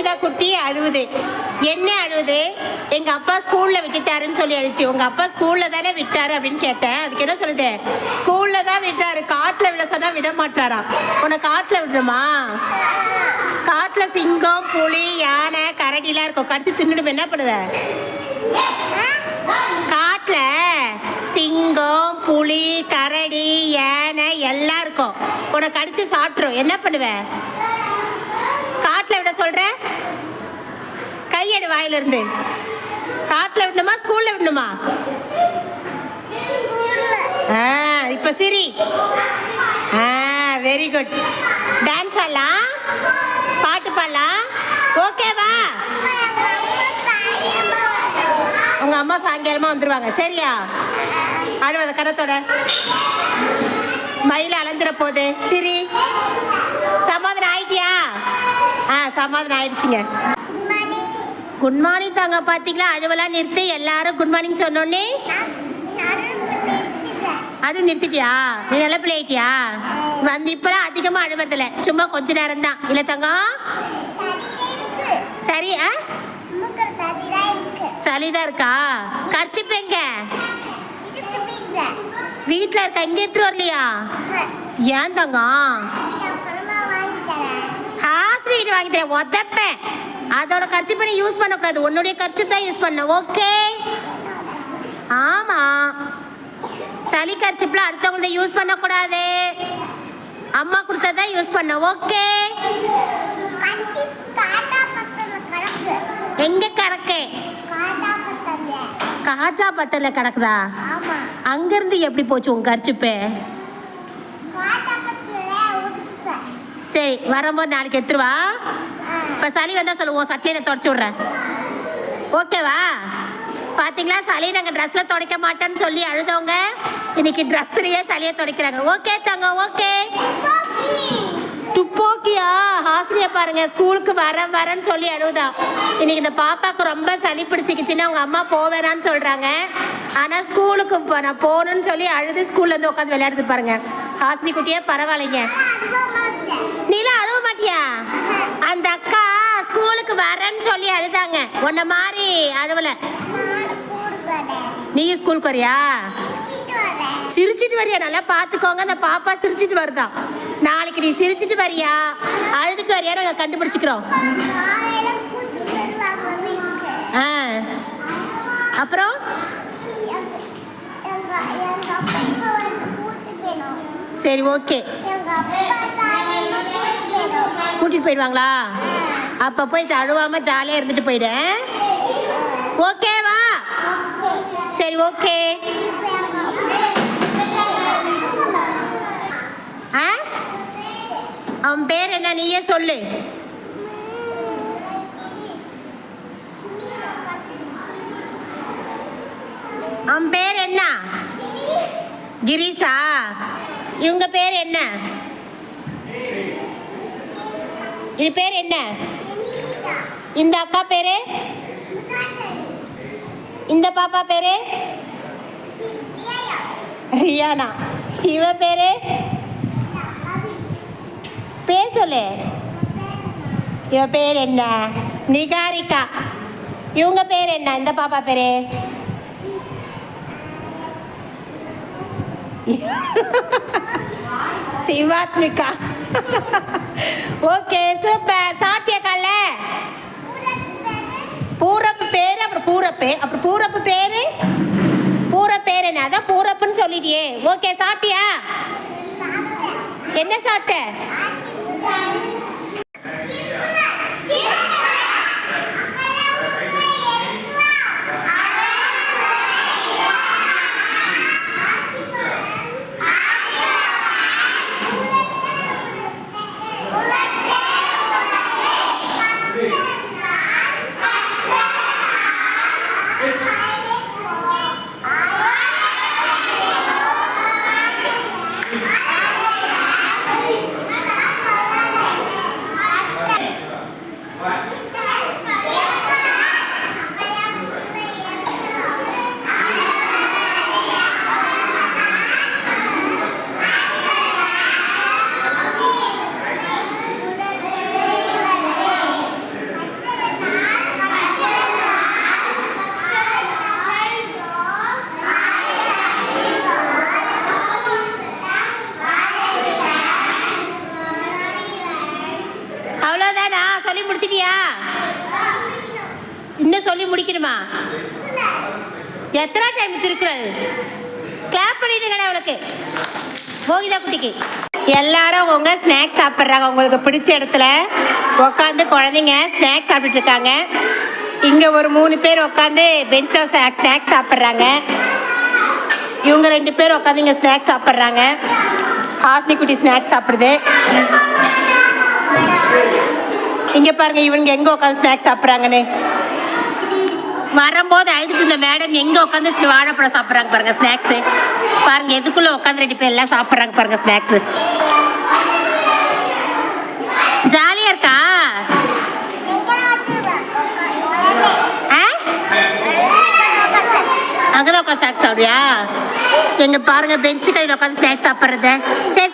அங்கிதா குட்டி அழுவுது. என்ன அழுவுது? எங்கள் அப்பா ஸ்கூலில் விட்டுட்டாருன்னு சொல்லி அழிச்சு. உங்கள் அப்பா ஸ்கூலில் தானே விட்டாரு அப்படின்னு கேட்டேன். அதுக்கு என்ன சொல்லுது? ஸ்கூலில் தான் விட்டாரு. காட்டில் விட சொன்னால் விட மாட்டாரா? உன்னை காட்டில் விடணுமா? காட்டில் சிங்கம் புலி யானை கரடிலாம் இருக்கும். கடுத்து தின்னுட்டு என்ன பண்ணுவேன் காட்டில் சிங்கம் புலி கரடி யானை எல்லாம் இருக்கும். உனக்கு அடித்து சாப்பிட்ரும் என்ன பண்ணுவ? காட்டில் விட சொல்ற கையெடு வாயிலிருந்து. காட்டில் விடணுமா ஸ்கூல்ல விடணுமா? ஆ இப்போ சிரி. ஆ வெரி குட் டான்ஸ் ஆடலாம் பாட்டு பாடலாம் ஓகேவா உங்க அம்மா சாயங்காலமா வந்துருவாங்க. சரியா? ஆடுவது கடத்தோட மயில அலைஞ்சிட போகுது. சிரி. சமாதானம் ஆயிடுச்சுங்க. குட் மார்னிங் தாங்க பார்த்தீங்களா அழுவலாம் நிறுத்தி எல்லாரும் குட் மார்னிங் சொன்னோன்னே. அழு நிறுத்திட்டியா? நீ நல்ல பிள்ளையிட்டியா வந்து இப்பெல்லாம் அதிகமாக அழுவதில்ல. சும்மா கொஞ்ச நேரம் தான் இல்லை தங்கம் சரி ஆ? சளிதான் இருக்கா? கர்ச்சிப்பு எங்க? வீட்டில் இருக்கா? இங்கே எடுத்துட்டு வரலையா? ஏன் தங்கம் ஹாஸ்பிட்டல் வாங்கி தரேன் உதப்பேன். அதோட கர்ச்சி பண்ணி யூஸ் பண்ணக்கூடாது. உன்னுடைய கர்ச்சி தான் யூஸ் பண்ண ஓகே ஆமாம் சளி கர்ச்சிப்லாம் அடுத்தவங்களத யூஸ் பண்ணக்கூடாது. அம்மா கொடுத்ததான் யூஸ் பண்ண ஓகே எங்க கறக்கே? காஜா பட்டல கிடக்குதா அங்கிருந்து எப்படி போச்சு உன் கர்ச்சிப்பு? சரி வரும்போது நாளைக்கு எடுத்துருவா இப்போ சளி வந்தால் சொல்லுவோம் சட்டையை நான் தொடச்சி விட்றேன். ஓகேவா பார்த்தீங்களா சளி நாங்கள் ட்ரெஸ்ஸில் துடைக்க மாட்டேன்னு சொல்லி அழுதவங்க இன்னைக்கு ட்ரெஸ்ஸுலேயே சளியை துடைக்கிறாங்க. ஓகே தங்க ஓகே துப்போக்கியா? ஹாஸ்டலிய பாருங்க ஸ்கூலுக்கு வர வரேன்னு சொல்லி அழுதா. இன்னைக்கு இந்த பாப்பாவுக்கு ரொம்ப சளி பிடிச்சிக்கிச்சுன்னு அவங்க அம்மா போவேறான்னு சொல்கிறாங்க ஆனால் ஸ்கூலுக்கு போ- நான் போகணும்னு சொல்லி அழுது ஸ்கூல்லேருந்து உட்காந்து விளையாடுது பாருங்க. ஹாசினி குட்டியே பரவாயில்லைங்க. நீலாம் அழுவ மாட்டியா? அந்த அக்கா ஸ்கூலுக்கு வரேன்னு சொல்லி அழுதாங்க. உன்ன மாதிரி அழுவல. நீ ஸ்கூலுக்கு வரியா? சிரிச்சிட்டு வரியா? நல்லா பார்த்துக்கோங்க. அந்த பாப்பா சிரிச்சிட்டு வருதா? நாளைக்கு நீ சிரிச்சிட்டு வரியா? அழுதுட்டு வரியா? நாங்கள் கண்டுபிடிச்சிக்கிறோம். ஆ. அப்புறம்? சரி ஓகே. கூட்டிட்டு போயிடுவாங்களா? அப்போ போய் தழுவாமல் ஜாலியாக இருந்துட்டு போயிடேன் ஓகேவா சரி ஓகே ஆ? அவன் பேர் என்ன? நீயே சொல்லு. அவன் பேர் என்ன? கிரீஷா இவங்க பேர் என்ன? இது பேர் என்ன? இந்த அக்கா பேரு? இந்த பாப்பா பேரு? ரியானா. இவ பேரு? பேர் சொல்லு. இவ பேர் என்ன? நிகாரிகா. இவங்க பேர் என்ன? இந்த பாப்பா பேரு? சிவாத்மிகா. Okay super. சாப்பிட்டியா கல்ல பூரப்பு பேர் அப்புறம் பூரப்பு. அப்புறம் பூரப்பு பேரு? பூர பேர் என்ன? அதான் பூரப்புன்னு சொல்லிட்டியே. ஓகே சாப்பிட்டியா? என்ன சாப்பிட்ட? முடிச்சிட்டியா? இன்னும் சொல்லி முடிக்கணுமா? எத்தனை டைம் திருக்குறள்? கிளாப் பண்ணிட்டு அவளுக்கு மோகிதா குட்டிக்கு. எல்லாரும் அவங்கவுங்க ஸ்நாக்ஸ் சாப்பிட்றாங்க. உங்களுக்கு பிடிச்ச இடத்துல உட்காந்து குழந்தைங்க ஸ்நாக்ஸ் சாப்பிட்டுட்டு இருக்காங்க. இங்கே ஒரு மூணு பேர் உட்காந்து பெஞ்சில் ஸ்நாக்ஸ் சாப்பிட்றாங்க. இவங்க ரெண்டு பேர் உட்காந்து இங்கே ஸ்நாக்ஸ் சாப்பிட்றாங்க. ஹாஸ்னி குட்டி ஸ்நாக்ஸ் சாப்பிடுது. இங்க பாருங்க இவங்க எங்க உட்காந்து ஸ்நாக்ஸ் சாப்பிட்றாங்கன்னு. வரும்போது அழுதுட்டு இருந்த மேடம் எங்க உட்காந்து வாழைப்பழம் சாப்பிட்றாங்க பாருங்க ஸ்நாக்ஸ் பாருங்க எதுக்குள்ள உட்காந்து ரெண்டு பேர் எல்லாம் சாப்பிட்றாங்க பாருங்க ஸ்நாக்ஸ் ஜாலியா இருக்கா? ஆ? அங்கதான் உட்காந்து ஸ்நாக்ஸ் சாப்பிடுவியா? எங்க பாருங்க பெஞ்சு கையில் உட்காந்து ஸ்நாக்ஸ் சாப்பிட்றத. சரி